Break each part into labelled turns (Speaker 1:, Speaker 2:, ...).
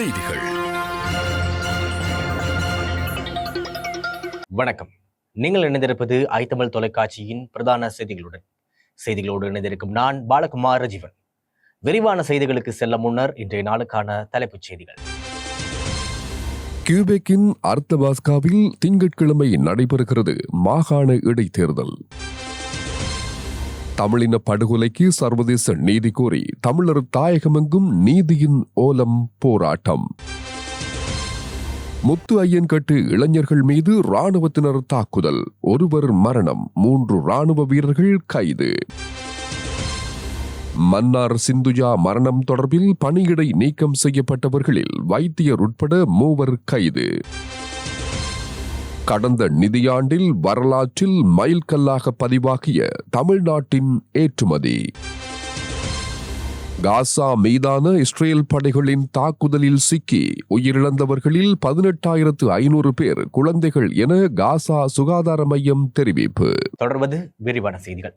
Speaker 1: செய்திகள்.
Speaker 2: வணக்கம். நீங்கள் இணைந்திருப்பது ஐத்தமிழ் தொலைக்காட்சியின் பிரதான செய்திகளுடன். செய்திகளோடு இணைந்திருக்கும் நான் பாலகுமார் ரஜீவன் விரிவான செய்திகளுக்கு செல்ல முன்னர் இன்றைய நாளுக்கான தலைப்புச் செய்திகள்.
Speaker 1: கியூபெக்கின் அர்த்தபாஸ்காவில் திங்கட்கிழமை நடைபெறுகிறது மாகாண இடைத்தேர்தல். தமிழின படுகொலைக்கு சர்வதேச நீதி கோரி தமிழர் தாயகமெங்கும் நீதியின் ஓலம் போராட்டம். முத்து ஐயன்கட்டு இளைஞர்கள் மீது ராணுவத்தினர் தாக்குதல். ஒருவர் மரணம் மூன்று ராணுவ வீரர்கள் கைது. மன்னார் சிந்துஜா மரணம் தொடர்பில் பணியிடை நீக்கம் செய்யப்பட்டவர்களில் வைத்தியர் உட்பட மூவர் கைது. கடந்த நிதியாண்டில் வரலாற்றில் மைல்கல்லாக பதிவாகிய தமிழ்நாட்டின் ஏற்றுமதி. காசா மீதான இஸ்ரேல் படைகளின் தாக்குதலில் சிக்கி உயிரிழந்தவர்களில் பதினெட்டாயிரத்து ஐநூறு பேர் குழந்தைகள் என காசா சுகாதார மையம் தெரிவிப்பு.
Speaker 2: தொடர்வது விரிவான செய்திகள்.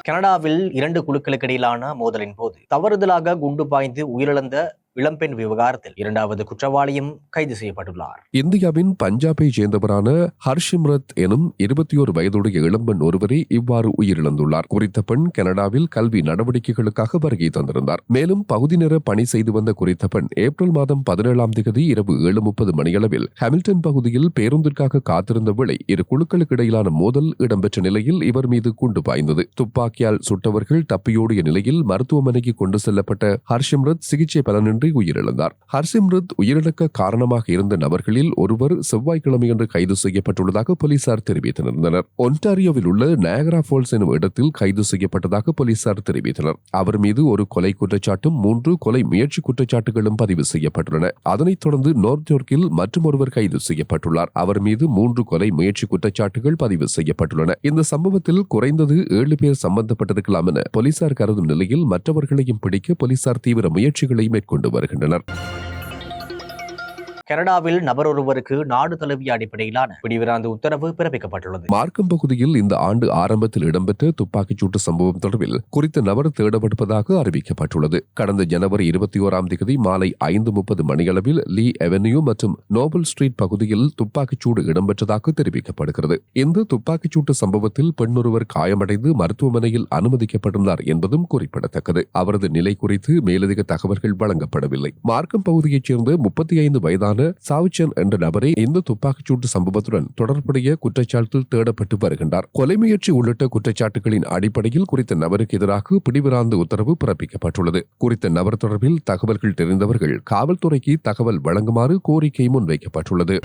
Speaker 2: கனடாவில் இரண்டு குழுக்களுக்கு இடையிலான மோதலின் போது தவறுதலாக குண்டு பாய்ந்து உயிரிழந்த இளம்பெண் விவகாரத்தில் இரண்டாவது குற்றவாளியும் கைது செய்யப்பட்டுள்ளார்.
Speaker 1: இந்தியாவின் பஞ்சாபை சேர்ந்தவரான ஹர்ஷிம்ரத் எனும் இருபத்தி ஒரு வயதுடைய இளம்பெண் ஒருவரே இவ்வாறு உயிரிழந்துள்ளார். குறித்த பெண் கனடாவில் கல்வி நடவடிக்கைகளுக்காக வருகை தந்திருந்தார். மேலும் பகுதி நேர பணி செய்து வந்த குறித்த பெண் ஏப்ரல் மாதம் பதினேழாம் தேதி இரவு ஏழு முப்பது மணியளவில் ஹாமில்டன் பகுதியில் பேருந்திற்காக காத்திருந்த வேளை இரு குழுக்களுக்கு இடையிலான மோதல் இடம்பெற்ற நிலையில் இவர் மீது குண்டு பாய்ந்தது. துப்பாக்கியால் சுட்டவர்கள் தப்பியோடிய நிலையில் மருத்துவமனைக்கு கொண்டு செல்லப்பட்ட ஹர்ஷிம்ரத் சிகிச்சை பலனின்றி உயிரிழந்தார். ஹர்சிம்ரத் உயிரிழக்க காரணமாக இருந்த நபர்களில் ஒருவர் செவ்வாய்க்கிழமையன்று கைது செய்யப்பட்டுள்ளதாக போலீசார் தெரிவித்திருந்தனர். ஒன்டாரியோவில் உள்ள நயகரா ஃபால்ஸ் எனும் இடத்தில் கைது செய்யப்பட்டதாக போலீசார் தெரிவித்தனர். அவர் மீது ஒரு கொலை குற்றச்சாட்டும் மூன்று கொலை முயற்சி குற்றச்சாட்டுகளும் பதிவு செய்யப்பட்டுள்ளன. அதனைத் தொடர்ந்து நோர்த் யோர்க்கில் ஒருவர் கைது செய்யப்பட்டுள்ளார். அவர் மீது மூன்று கொலை முயற்சி குற்றச்சாட்டுகள் பதிவு செய்யப்பட்டுள்ளன. இந்த சம்பவத்தில் குறைந்தது ஏழு பேர் சம்பந்தப்பட்டிருக்கலாம் என போலீசார் கருதும் நிலையில் மற்றவர்களையும் பிடிக்க போலீசார் தீவிர முயற்சிகளை மேற்கொண்டு வருகின்றனர்.
Speaker 2: கனடாவில் நபர் ஒருவருக்கு நாடு தழுவிய அடிப்படையிலான பிடிவிராந்து உத்தரவு பிறப்பிக்கப்பட்டுள்ளது.
Speaker 1: மார்க்கம் பகுதியில் இந்த ஆண்டு ஆரம்பத்தில் இடம்பெற்ற துப்பாக்கிச்சூட்டு சம்பவம் தொடர்பில் குறித்த நபர் தேடப்படுவதாக அறிவிக்கப்பட்டுள்ளது. கடந்த ஜனவரி இருபத்தி ஓராம் தேதி மாலை ஐந்து முப்பது மணியளவில் லீ அவென்யூ மற்றும் நோபல் ஸ்ட்ரீட் பகுதியில் துப்பாக்கிச்சூடு இடம்பெற்றதாக தெரிவிக்கப்படுகிறது. இந்த துப்பாக்கிச்சூட்டு சம்பவத்தில் பெண்ணொருவர் காயமடைந்து மருத்துவமனையில் அனுமதிக்கப்பட்டுள்ளார் என்பதும் குறிப்பிடத்தக்கது. அவரது நிலை குறித்து மேலதிக தகவல்கள் வழங்கப்படவில்லை. மார்க்கம் பகுதியைச் சேர்ந்த முப்பத்தி ஐந்து வயதான சாவுச்சன் என்ற நபரே இந்த துப்பாக்கிச்சூட்டு சம்பவத்துடன் தொடர்புடைய குற்றச்சாட்டில் தேடப்பட்டு வருகின்றார். கொலை முயற்சி உள்ளிட்ட குற்றச்சாட்டுகளின் அடிப்படையில் குறித்த நபருக்கு எதிராக பிடிவிராந்து உத்தரவு பிறப்பிக்கப்பட்டுள்ளது. குறித்த நபர் தொடர்பில் தகவல்கள் தெரிந்தவர்கள் காவல்துறைக்கு தகவல் வழங்குமாறு கோரிக்கை முன்வைக்கப்பட்டுள்ளது.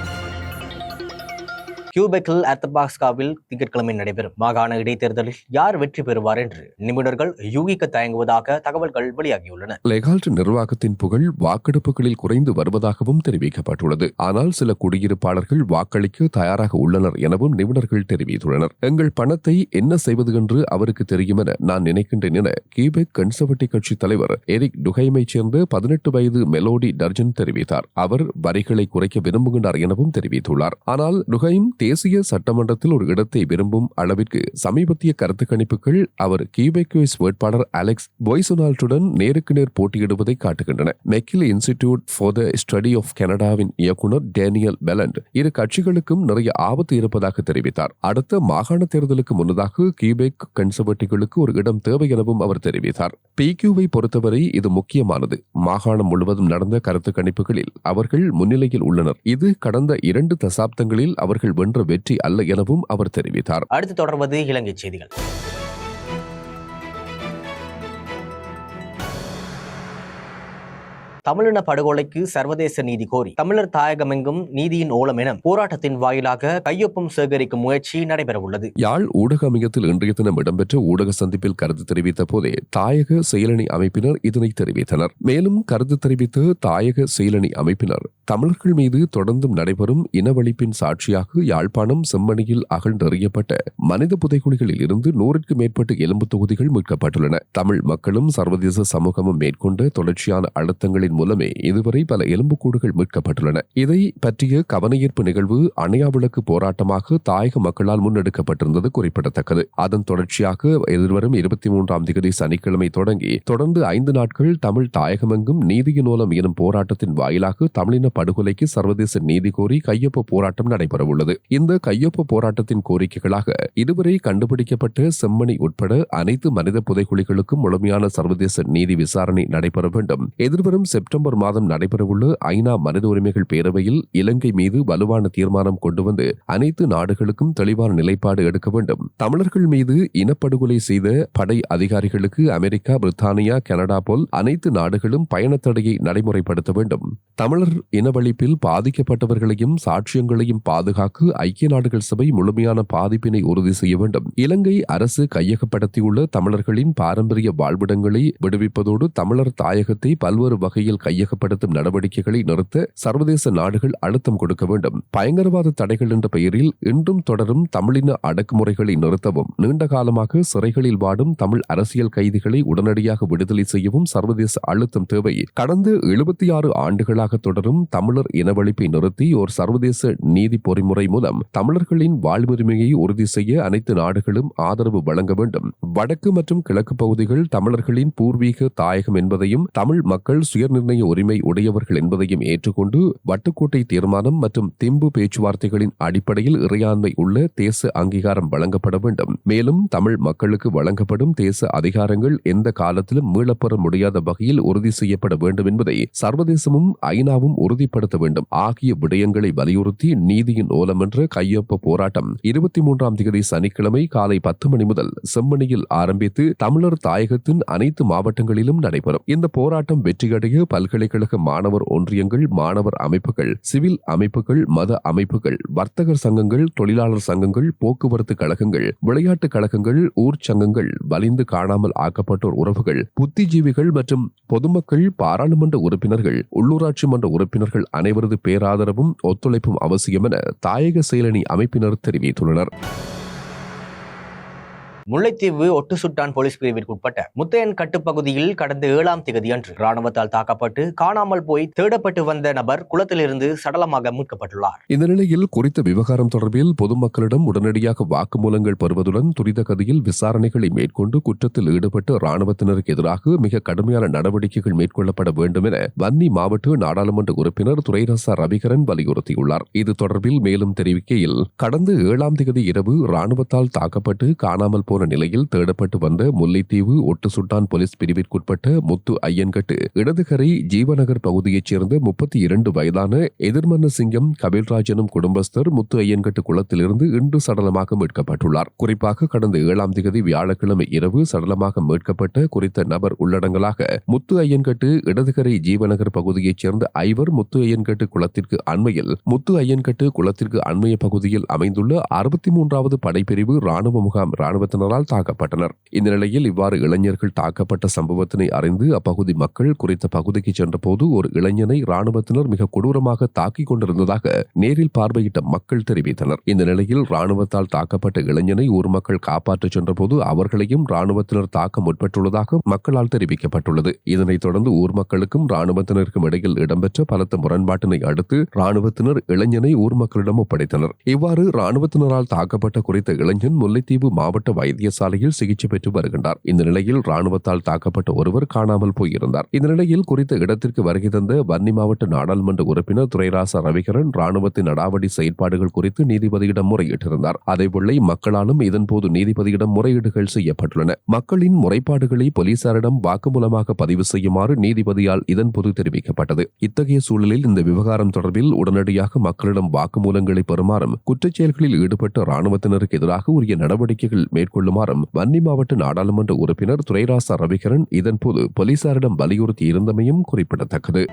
Speaker 2: கியூபெக்கில் அத்தபாஸ்காவில் திங்கட்கிழமை நடைபெறும். மாகாண இடைத்தேர்தலில் யார் வெற்றி பெறுவார் என்று நிபுணர்கள் யூகிக்க தயங்குவதாக தகவல்கள் வெளியாகியுள்ளன.
Speaker 1: லெகால்ட் நிர்வாகத்தின் புகழ் வாக்கெடுப்புகளில் குறைந்து வருவதாகவும் தெரிவிக்கப்பட்டுள்ளது. ஆனால் சில குடியிருப்பாளர்கள் வாக்களிக்க தயாராக உள்ளனர் எனவும் நிபுணர்கள் தெரிவித்துள்ளனர். எங்கள் பணத்தை என்ன செய்வது என்று அவருக்கு தெரியும் என நான் நினைக்கின்றேன் என கியூபெக் கன்சர்வேட்டிவ் கட்சி தலைவர் எரிக் டுகைமை சேர்ந்த பதினெட்டு வயது மெலோடி டர்ஜன் தெரிவித்தார். அவர் வரிகளை குறைக்க விரும்புகின்றார் எனவும் தெரிவித்துள்ளார். ஆனால் டுகைம் தேசிய சட்டமன்றத்தில் ஒரு இடத்தை விரும்பும் அளவிற்கு சமீபத்திய கருத்து கணிப்புகள் அவர் கியூபெக்யூஸ் வேட்பாளர் அலெக்ஸ் பொய்சொனால்டுடன் நேருக்கு நேர் போட்டியிடுவதை காட்டுகின்றன. McGill institute for the study of கனடாவின் இயக்குனர் டேனியல் பெலண்ட் இரு கட்சிகளுக்கும் நிறைய ஆபத்து இருப்பதாக தெரிவித்தார். அடுத்த மாகாண தேர்தலுக்கு முன்னதாக கியூபெக் கன்சர்வேட்டிவ்களுக்கு ஒரு இடம் தேவை எனவும் அவர் தெரிவித்தார். பிக்யூவை பொறுத்தவரை இது முக்கியமானது. மாகாணம் முழுவதும் நடந்த கருத்து கணிப்புகளில் அவர்கள் முன்னிலையில் உள்ளனர். இது கடந்த இரண்டு தசாப்தங்களில் அவர்கள் வென்ற வெற்றி அல்ல எனவும் அவர் தெரிவித்தார்.
Speaker 2: அடுத்து தொடர்வது இலங்கை செய்திகள். தமிழின படுகொலைக்கு சர்வதேச நீதி கோரி தமிழர் தாயகமெங்கும் நீதியின் ஓலம் என போராட்டத்தின் வாயிலாக கையொப்பம் சேகரிக்கும் முயற்சி நடைபெறவுள்ளது.
Speaker 1: யாழ் ஊடக அமையத்தில் இன்றைய தினம் இடம்பெற்ற ஊடக சந்திப்பில் கருத்து தெரிவித்த போதே தாயக செயலணி அமைப்பினர் இதனை தெரிவித்தனர். மேலும் கருத்து தெரிவித்த தாயக செயலணி அமைப்பினர் தமிழர்கள் மீது தொடர்ந்தும் நடைபெறும் இனவழிப்பின் சாட்சியாக யாழ்ப்பாணம் செம்மணியில் அகழ்ந்தெறியப்பட்ட மனித புதைக்குழிகளில் இருந்து நூறுக்கு மேற்பட்ட எலும்பு தொகுதிகள் மீட்கப்பட்டுள்ளன. தமிழ் மக்களும் சர்வதேச சமூகமும் மேற்கொண்ட தொடர்ச்சியான அழுத்தங்களின் மூலமே இதுவரை பல எலும்புக்கூடுகள் மீட்கப்பட்டுள்ளன. இதை பற்றிய கவனஈர்ப்பு நிகழ்வு அணையா விளக்கு போராட்டமாக தாயக மக்களால் முன்னெடுக்கப்பட்டிருந்தது குறிப்பிடத்தக்கது. அதன் தொடர்ச்சியாக எதிர்வரும் இருபத்தி மூன்றாம் திகதி சனிக்கிழமை தொடங்கி தொடர்ந்து ஐந்து நாட்கள் தமிழ் தாயகமெங்கும் நீதியின் மூலம் எனும் போராட்டத்தின் வாயிலாக தமிழின படுகொலைக்கு சர்வதேச நீதி கோரி கையொப்ப போராட்டம் நடைபெறவுள்ளது. இந்த கையொப்ப போராட்டத்தின் கோரிக்கைகளாக இதுவரை கண்டுபிடிக்கப்பட்ட செம்மணி உட்பட அனைத்து மனித புதைகுழிகளுக்கும் முழுமையான சர்வதேச நீதி விசாரணை நடைபெற வேண்டும். எதிர்வரும் செப்டம்பர் செப்டம்பர் மாதம் நடைபெறவுள்ள ஐநா மனித உரிமைகள் பேரவையில் இலங்கை மீது வலுவான தீர்மானம் கொண்டு வந்து அனைத்து நாடுகளுக்கும் தெளிவான நிலைப்பாடு எடுக்க வேண்டும். தமிழர்கள் மீது இனப்படுகொலை செய்த படை அதிகாரிகளுக்கு அமெரிக்கா பிரித்தானியா கனடா போல் அனைத்து நாடுகளும் பயணத்தடையை நடைமுறைப்படுத்த வேண்டும். தமிழர் இனவழிப்பில் பாதிக்கப்பட்டவர்களையும் சாட்சியங்களையும் பாதுகாக்க ஐக்கிய நாடுகள் சபை முழுமையான பாதிப்பினை உறுதி செய்ய வேண்டும். இலங்கை அரசு கையகப்படுத்தியுள்ள தமிழர்களின் பாரம்பரிய வாழ்விடங்களை விடுவிப்பதோடு தமிழர் தாயகத்தை பல்வேறு வகையில் கையகப்படுத்தும் நடவடிக்கைகளை நிறுத்த சர்வதேச நாடுகள் அழுத்தம் கொடுக்க வேண்டும். பயங்கரவாத தடைகள் என்ற பெயரில் இன்றும் தொடரும் தமிழின அடக்குமுறைகளை நிறுத்தவும். நீண்ட காலமாக சிறைகளில் வாடும் தமிழ் அரசியல் கைதிகளை உடனடியாக விடுதலை செய்யவும் சர்வதேச அழுத்தம் தேவை. கடந்த எழுபத்தி ஆறு ஆண்டுகளாக தொடரும் தமிழர் இனவழிப்பை நிறுத்தி ஒரு சர்வதேச நீதி பொறிமுறை மூலம் தமிழர்களின் வாழ்வுரிமையை உறுதி செய்ய அனைத்து நாடுகளும் ஆதரவு வழங்க வேண்டும். வடக்கு மற்றும் கிழக்கு பகுதிகள் தமிழர்களின் பூர்வீக தாயகம் என்பதையும் தமிழ் மக்கள் நிர்ணய உரிமை உடையவர்கள் என்பதையும் ஏற்றுக்கொண்டு வட்டுக்கோட்டை தீர்மானம் மற்றும் திம்பு பேச்சுவார்த்தைகளின் அடிப்படையில் இறையாண்மை உள்ள தேச அங்கீகாரம் வழங்கப்பட வேண்டும். மேலும் தமிழ் மக்களுக்கு வழங்கப்படும் தேச அதிகாரங்கள் எந்த காலத்திலும் மீளப்பெற முடியாத வகையில் உறுதி செய்யப்பட வேண்டும் என்பதை சர்வதேசமும் ஐநாவும் உறுதிப்படுத்த வேண்டும். ஆகிய விடயங்களை வலியுறுத்தி நீதியின் ஓலம் என்ற கையொப்ப போராட்டம் இருபத்தி மூன்றாம் தேதி சனிக்கிழமை காலை பத்து மணி முதல் செம்மணியில் ஆரம்பித்து தமிழர் தாயகத்தின் அனைத்து மாவட்டங்களிலும் நடைபெறும். இந்த போராட்டம் வெற்றியடைய பல்கலைக்கழக மாணவர் ஒன்றியங்கள் மாணவர் அமைப்புகள் சிவில் அமைப்புகள் மத அமைப்புகள் வர்த்தகர் சங்கங்கள் தொழிலாளர் சங்கங்கள் போக்குவரத்து கழகங்கள் விளையாட்டுக் கழகங்கள் ஊர் சங்கங்கள் வலிந்து காணாமல் ஆக்கப்பட்டோர் உறவுகள் புத்திஜீவிகள் மற்றும் பொதுமக்கள் பாராளுமன்ற உறுப்பினர்கள் உள்ளூராட்சி மன்ற உறுப்பினர்கள் அனைவரது பேராதரவும் ஒத்துழைப்பும் அவசியம் என தாயக செயலணி அமைப்பினர் தெரிவித்துள்ளனர்.
Speaker 2: முல்லைத்தீவு ஒட்டுசுட்டான் போலீஸ் பிரிவிற்கு உட்பட்ட முத்தையன் கட்டுப்பகுதியில் கடந்த ஏழாம் தேதி அன்று ராணுவத்தால் தாக்கப்பட்டு காணாமல் போய் தேடப்பட்டு வந்த நபர் குளத்திலிருந்து சடலமாக மீட்கப்பட்டுள்ளார்.
Speaker 1: இந்த நிலையில் குறித்த விவகாரம் தொடர்பில் பொதுமக்களிடம் உடனடியாக வாக்குமூலங்கள் பெறுவதுடன் துரித கதியில் விசாரணைகளை மேற்கொண்டு குற்றத்தில் ஈடுபட்டு ராணுவத்தினருக்கு எதிராக மிக கடுமையான நடவடிக்கைகள் மேற்கொள்ளப்பட வேண்டும் என வன்னி மாவட்ட நாடாளுமன்ற உறுப்பினர் துரைரசா ரவிகரன் வலியுறுத்தியுள்ளார். இது தொடர்பில் மேலும் தெரிவிக்கையில் கடந்த ஏழாம் தேதி இரவு ராணுவத்தால் தாக்கப்பட்டு காணாமல் போன நிலையில் தேடப்பட்டு வந்த முல்லைத்தீவு ஒட்டுசுட்டான் போலீஸ் பிரிவிற்குட்பட்ட முத்து ஐயன்கட்டு. இடதுகரை ஜீவநகர் பகுதியைச் சேர்ந்த முப்பத்தி இரண்டு வயதான எதிர்மன்ன சிங்கம் கபில்ராஜனும் குடும்பஸ்தர் முத்து ஐயன்கட்டு குளத்திலிருந்து இன்று சடலமாக மீட்கப்பட்டுள்ளார். குறிப்பாக கடந்த ஏழாம் தேதி வியாழக்கிழமை இரவு சடலமாக மீட்கப்பட்ட குறித்த நபர் உள்ளடங்கலாக முத்து ஐயன்கட்டு இடதுகரை ஜீவநகர் பகுதியைச் சேர்ந்த ஐவர் முத்து ஐயன்கட்டு குளத்திற்கு அண்மையில் முத்து ஐயன்கட்டு குளத்திற்கு அண்மைய பகுதியில் அமைந்துள்ள அறுபத்தி மூன்றாவது படைப்பிரிவு ராணுவ முகாம் ராணுவத்தினரால் தாக்கப்பட்டனர். இந்த நிலையில் இவ்வாறு இளைஞர்கள் தாக்கப்பட்ட சம்பவத்தினை அறிந்து அப்பகுதி மக்கள் குறித்த பகுதிக்கு சென்றபோது ஒரு இளைஞனை ராணுவத்தினர் மிக கொடூரமாக தாக்கிக் கொண்டிருந்ததாக நேரில் பார்வையிட்ட மக்கள் தெரிவித்தனர். இந்த நிலையில் ராணுவத்தால் தாக்கப்பட்ட இளைஞனை ஊர் மக்கள் காப்பாற்றச் சென்றபோது அவர்களையும் ராணுவத்தினர் தாக்க முற்பட்டுள்ளதாக மக்களால் தெரிவிக்கப்பட்டுள்ளது. இதனைத் தொடர்ந்து ஊர் மக்களுக்கும் ராணுவத்தினருக்கும் இடையில் இடம்பெற்ற பலத்த முரண்பாட்டினை அடுத்து ராணுவத்தினர் இளைஞனை ஊர் மக்களிடம் ஒப்படைத்தனர். இவ்வாறு ராணுவத்தினரால் தாக்கப்பட்ட குறித்த இளைஞன் முல்லைத்தீவு மாவட்ட வைத்தியசாலையில் சிகிச்சை பெற்று வருகின்றார். இந்த நிலையில் ராணுவத்தால் தாக்கப்பட்ட ஒருவர் காணாமல் போயிருந்தார். இந்த நிலையில் குறித்த இடத்திற்கு வருகை தந்த வன்னி மாவட்ட நாடாளுமன்ற உறுப்பினர் துரைராச ரவிகரன் ராணுவத்தின் அடாவடி செயல்பாடுகள் குறித்து நீதிபதியிடம் முறையிட்டிருந்தார். அதேபோல மக்களாலும் இதன்போது நீதிபதியிடம் முறையீடுகள் செய்யப்பட்டுள்ளன. மக்களின் முறைப்பாடுகளை போலீசாரிடம் வாக்குமூலமாக பதிவு செய்யுமாறு நீதிபதியால் இதன்போது தெரிவிக்கப்பட்டது. இத்தகைய சூழலில் இந்த விவகாரம் தொடர்பில் உடனடியாக மக்களிடம் வாக்குமூலங்களை பெறுமாறும் குற்றச்செயல்களில் ஈடுபட்ட ராணுவத்தினருக்கு எதிராக உரிய நடவடிக்கைகள் மேற்கொள்ள கொள்ளுமாறும் வன்னி மாவட்ட நாடாளுமன்ற உறுப்பினர் துரைராசா ரவிகரன் இதன்போது போலீசாரிடம் வலியுறுத்தி இருந்தமையும் குறிப்பிடத்தக்கது.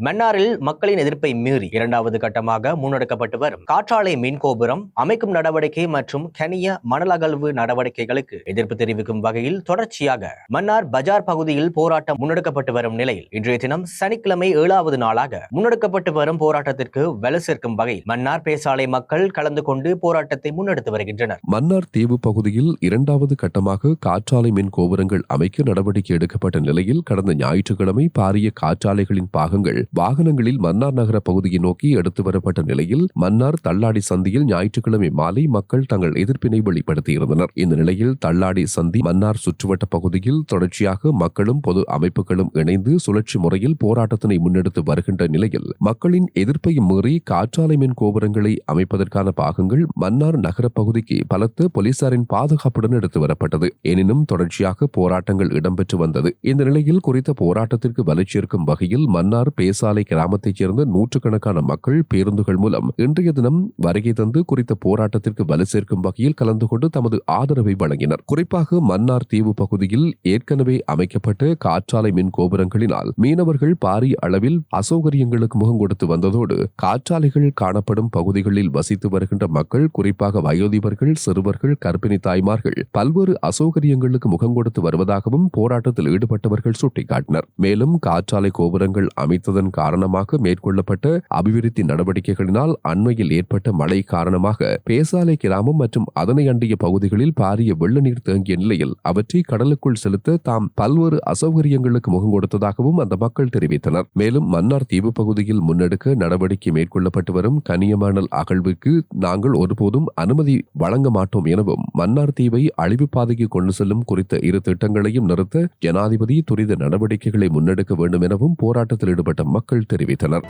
Speaker 2: மன்னாரில் மக்களின் எதிர்ப்பை மீறி இரண்டாவது கட்டமாக முன்னெடுக்கப்பட்டு வரும் காற்றாலை மின் கோபுரம் அமைக்கும் நடவடிக்கை மற்றும் கனிய மணல் அகழ்வு நடவடிக்கைகளுக்கு எதிர்ப்பு தெரிவிக்கும் வகையில் தொடர்ச்சியாக மன்னார் பஜார் பகுதியில் போராட்டம் முன்னெடுக்கப்பட்டு வரும் நிலையில் இன்றைய தினம் சனிக்கிழமை ஏழாவது நாளாக முன்னெடுக்கப்பட்டு வரும் போராட்டத்திற்கு வலு சேர்க்கும் வகையில் மன்னார் பேசாலை மக்கள் கலந்து கொண்டு போராட்டத்தை முன்னெடுத்து வருகின்றனர்.
Speaker 1: மன்னார் தீவு பகுதியில் இரண்டாவது கட்டமாக காற்றாலை மின் கோபுரங்கள் அமைக்க நடவடிக்கை எடுக்கப்பட்ட நிலையில் கடந்த ஞாயிற்றுக்கிழமை பாரிய காற்றாலைகளின் பாகங்கள் வாகனங்களில் மன்னார் நகர பகுதியை நோக்கி எடுத்து வரப்பட்ட நிலையில் மன்னார் தள்ளாடி சந்தியில் ஞாயிற்றுக்கிழமை மாலை மக்கள் தங்கள் எதிர்ப்பினை வெளிப்படுத்தியிருந்தனர். இந்த நிலையில் தள்ளாடி சந்தி மன்னார் சுற்றுவட்ட பகுதியில் தொடர்ச்சியாக மக்களும் பொது அமைப்புகளும் இணைந்து சுழற்சி முறையில் போராட்டத்தினை முன்னெடுத்து வருகின்ற நிலையில் மக்களின் எதிர்ப்பை மீறி காற்றாலை மின் கோபுரங்களை அமைப்பதற்கான பாகங்கள் மன்னார் நகர பகுதிக்கு பலத்த போலீசாரின் பாதுகாப்புடன் எடுத்து வரப்பட்டது. எனினும் தொடர்ச்சியாக போராட்டங்கள் இடம்பெற்று வந்தது. இந்த நிலையில் குறித்த போராட்டத்திற்கு வலுச்சேர்க்கும் வகையில் மன்னார் பேசாலை கிராமத்தைச் சேர்ந்த நூற்றுக்கணக்கான மக்கள் பேருந்துகள் மூலம் இன்றைய தினம் வருகை தந்து குறித்த போராட்டத்திற்கு வலு சேர்க்கும் வகையில் கலந்து கொண்டு தமது ஆதரவை வழங்கினர். குறிப்பாக மன்னார் தீவு பகுதியில் ஏற்கனவே அமைக்கப்பட்ட காற்றாலை மின் கோபுரங்களினால் மீனவர்கள் பாரிய அளவில் அசௌகரியங்களுக்கு முகம் கொடுத்து வந்ததோடு காற்றாலைகள் காணப்படும் பகுதிகளில் வசித்து வருகின்ற மக்கள் குறிப்பாக வயோதிபர்கள் சிறுவர்கள் கர்ப்பிணி தாய்மார்கள் பல்வேறு அசௌகரியங்களுக்கு முகம் கொடுத்து வருவதாகவும் போராட்டத்தில் ஈடுபட்டவர்கள் சுட்டிக்காட்டினர். மேலும் காற்றாலை கோபுரங்கள் அமைத்ததன் காரணமாக மேற்கொள்ளப்பட்ட அபிவிருத்தி நடவடிக்கைகளினால் அண்மையில் ஏற்பட்ட மழை காரணமாக பேசாலை கிராமம் மற்றும் அதனை அண்டிய பகுதிகளில் பாரிய வெள்ள நீர் தேங்கிய நிலையில் அவற்றை கடலுக்குள் செலுத்த தாம் பல்வேறு அசௌகரியங்களுக்கு முகம் கொடுத்ததாகவும் அந்த மக்கள் தெரிவித்தனர். மேலும் மன்னார் தீவு பகுதியில் முன்னெடுக்க நடவடிக்கை மேற்கொள்ளப்பட்டு வரும் கனியமணல் அகழ்வுக்கு நாங்கள் ஒருபோதும் அனுமதி வழங்க மாட்டோம் எனவும் மன்னார் தீவை அழிவு பாதைக்கு கொண்டு செல்லும் குறித்த இரு திட்டங்களையும் நிறுத்த ஜனாதிபதி துரித நடவடிக்கைகளை முன்னெடுக்க வேண்டும் எனவும் போராட்டத்தில் ஈடுபட்ட மக்கள் தெரிவித்தனர்.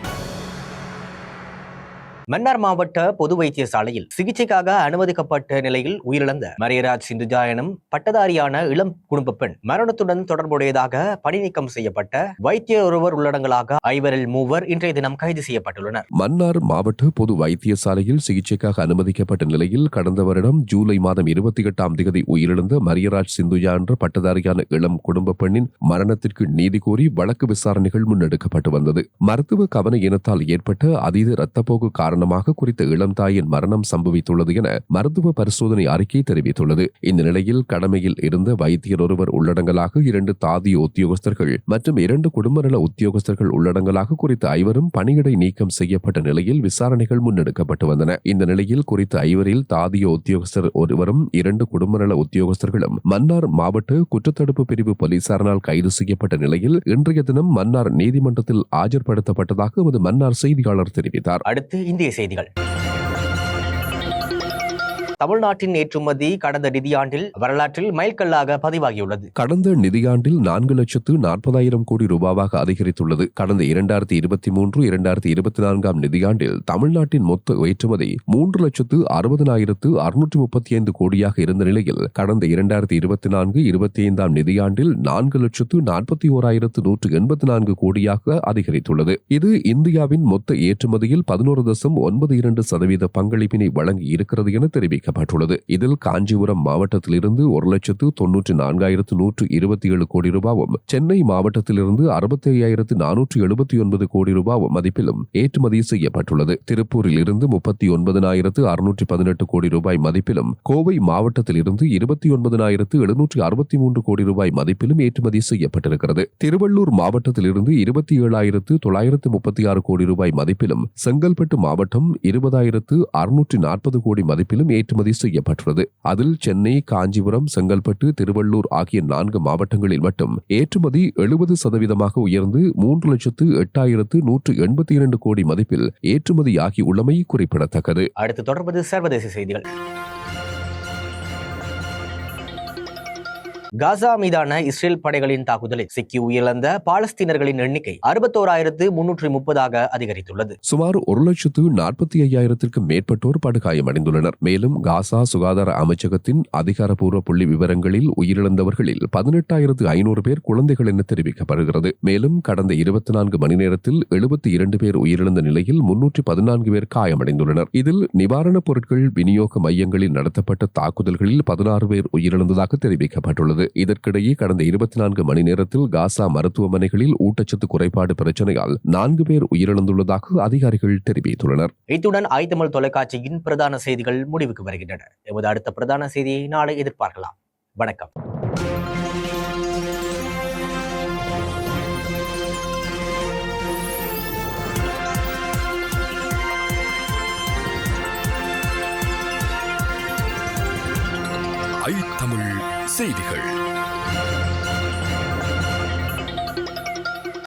Speaker 2: மன்னார் மாவட்ட பொது வைத்தியசாலையில் சிகிச்சைக்காக அனுமதிக்கப்பட்ட நிலையில் உயிரிழந்த மரியராஜ் சிந்துஜா எனும் பட்டதாரியான இளம் குடும்ப பெண் மரணத்துடன் தொடர்புடையதாக பணிநீக்கம் செய்யப்பட்ட வைத்தியர் ஒருவர் உள்ளடங்களாக ஐவரில் மூவர் இன்றைய தினம் கைது செய்யப்பட்டுள்ளனர்.
Speaker 1: மன்னார் மாவட்ட பொது வைத்தியசாலையில் சிகிச்சைக்காக அனுமதிக்கப்பட்ட நிலையில் கடந்த வருடம் ஜூலை மாதம் இருபத்தி எட்டாம் தேதி உயிரிழந்த மரியராஜ் சிந்துஜா என்ற பட்டதாரியான இளம் குடும்ப பெண்ணின் மரணத்திற்கு நீதி கோரி வழக்கு விசாரணைகள் முன்னெடுக்கப்பட்டு வந்தது. மருத்துவ கவன இனத்தால் ஏற்பட்ட அதீத இரத்தப்போக்கு காரணமாக குறித்த இளம் தாயின் மரணம் சம்பவித்துள்ளது என மருத்துவ பரிசோதனை அறிக்கை தெரிவித்துள்ளது. இந்த நிலையில் கடமையில் இருந்த வைத்தியர் ஒருவர் உள்ளடங்கலாக இரண்டு தாதிய உத்தியோகஸ்தர்கள் மற்றும் இரண்டு குடும்ப நல உத்தியோகஸ்தர்கள் உள்ளடங்கலாக குறித்த ஐவரும் பணியிடை நீக்கம் செய்யப்பட்ட நிலையில் விசாரணைகள் முன்னெடுக்கப்பட்டு வந்தன. இந்த நிலையில் குறித்த ஐவரில் தாதிய உத்தியோகஸ்தர் ஒருவரும் இரண்டு குடும்ப நல உத்தியோகஸ்தர்களும் மன்னார் மாவட்ட குற்றத்தடுப்பு பிரிவு போலீசாரினால் கைது செய்யப்பட்ட நிலையில் இன்றைய தினம் மன்னார் நீதிமன்றத்தில் ஆஜர்படுத்தப்பட்டதாக எமது மன்னார் செய்தியாளர் தெரிவித்தார்.
Speaker 2: அடுத்து இந்திய செய்திகள். தமிழ்நாட்டின் ஏற்றுமதி கடந்த நிதியாண்டில் வரலாற்றில் மைல்கல்லாக பதிவாகியுள்ளது.
Speaker 1: கடந்த நிதியாண்டில் நான்கு லட்சத்து நாற்பதாயிரம் கோடி ரூபாவாக அதிகரித்துள்ளது. கடந்த இரண்டாயிரத்தி இருபத்தி மூன்று இரண்டாயிரத்தி இருபத்தி நான்காம் நிதியாண்டில் தமிழ்நாட்டின் மொத்த ஏற்றுமதி மூன்று லட்சத்து அறுபதனாயிரத்து அறுநூற்று முப்பத்தி ஐந்து கோடியாக இருந்த நிலையில் கடந்த இரண்டாயிரத்தி இருபத்தி நான்கு இருபத்தி ஐந்தாம் நிதியாண்டில் நான்கு லட்சத்து நாற்பத்தி ஓராயிரத்து நூற்று எண்பத்தி நான்கு கோடியாக அதிகரித்துள்ளது. இது இந்தியாவின் மொத்த ஏற்றுமதியில் பதினோரு தசம் ஒன்பது இரண்டு சதவீத பங்களிப்பினை வழங்கி இருக்கிறது என அறிவிக்கப்பட்டுள்ளது. இதில் காஞ்சிபுரம் மாவட்டத்திலிருந்து ஒரு லட்சத்து தொன்னூற்றி நான்காயிரத்து நூற்று இருபத்தி ஏழு கோடி ரூபாவும் சென்னை மாவட்டத்திலிருந்து அறுபத்தி ஐயாயிரத்து நானூற்று எழுபத்தி ஒன்பது கோடி ரூபாவும் மதிப்பிலும் ஏற்றுமதி செய்யப்பட்டுள்ளது. திருப்பூரில் இருந்து முப்பத்தி ஒன்பதனாயிரத்து அறுநூற்றி பதினெட்டு கோடி ரூபாய் மதிப்பிலும் கோவை மாவட்டத்திலிருந்து இருபத்தி ஒன்பதனாயிரத்து எழுநூற்றி அறுபத்தி மூன்று கோடி ரூபாய் மதிப்பிலும் ஏற்றுமதி செய்யப்பட்டிருக்கிறது. திருவள்ளூர் மாவட்டத்திலிருந்து இருபத்தி ஏழாயிரத்து தொள்ளாயிரத்து முப்பத்தி ஆறு கோடி ரூபாய் மதிப்பிலும் செங்கல்பட்டு மாவட்டம் இருபதாயிரத்து அறுநூற்றி நாற்பது கோடி மதிப்பிலும் ஏற்றுமதி செய்யப்பட்டுள்ளது. அதில் சென்னை காஞ்சிபுரம் செங்கல்பட்டு திருவள்ளூர் ஆகிய நான்கு மாவட்டங்களில் மட்டும் ஏற்றுமதி எழுபது சதவீதமாக உயர்ந்து மூன்று லட்சத்து எட்டாயிரத்து நூற்று எண்பத்தி இரண்டு கோடி மதிப்பில் ஏற்றுமதியாகி உள்ளமை குறிப்பிடத்தக்கது.
Speaker 2: அடுத்து தொடர்பது சர்வதேச செய்திகள். காசா மீதான இஸ்ரேல் படைகளின் தாக்குதலில் சிக்கி உயிரிழந்த பாலஸ்தீனர்களின் எண்ணிக்கை அறுபத்தோராயிரத்து முன்னூற்றி முப்பதாக அதிகரித்துள்ளது.
Speaker 1: சுமார் ஒரு லட்சத்து நாற்பத்தி ஐயாயிரத்திற்கும் மேற்பட்டோர் படுகாயமடைந்துள்ளனர். மேலும் காசா சுகாதார அமைச்சகத்தின் அதிகாரப்பூர்வ புள்ளி விவரங்களில் உயிரிழந்தவர்களில் பதினெட்டாயிரத்து ஐநூறு பேர் குழந்தைகள் என தெரிவிக்கப்படுகிறது. மேலும் கடந்த இருபத்தி நான்கு மணி நேரத்தில் எழுபத்தி இரண்டு பேர் உயிரிழந்த நிலையில் முன்னூற்றி பதினான்கு பேர் காயமடைந்துள்ளனர். இதில் நிவாரணப் பொருட்கள் விநியோக மையங்களில் நடத்தப்பட்ட தாக்குதல்களில் பதினாறு பேர் உயிரிழந்ததாக தெரிவிக்கப்பட்டுள்ளது. தெரிவித்துள்ளது இதற்கிடையே கடந்த இருபத்தி நான்கு மணி நேரத்தில் காசா மருத்துவமனைகளில் ஊட்டச்சத்து குறைபாடு பிரச்சனையால் நான்கு பேர் உயிரிழந்துள்ளதாக அதிகாரிகள் தெரிவித்துள்ளனர்.
Speaker 2: இத்துடன் ஐத்தமிழ் தொலைக்காட்சியின் பிரதான செய்திகள் முடிவுக்கு வருகின்றன. எமது அடுத்த பிரதான செய்தியை நாளை எதிர்பார்க்கலாம். வணக்கம்.
Speaker 3: ஐ தமிழ் செய்திகள்.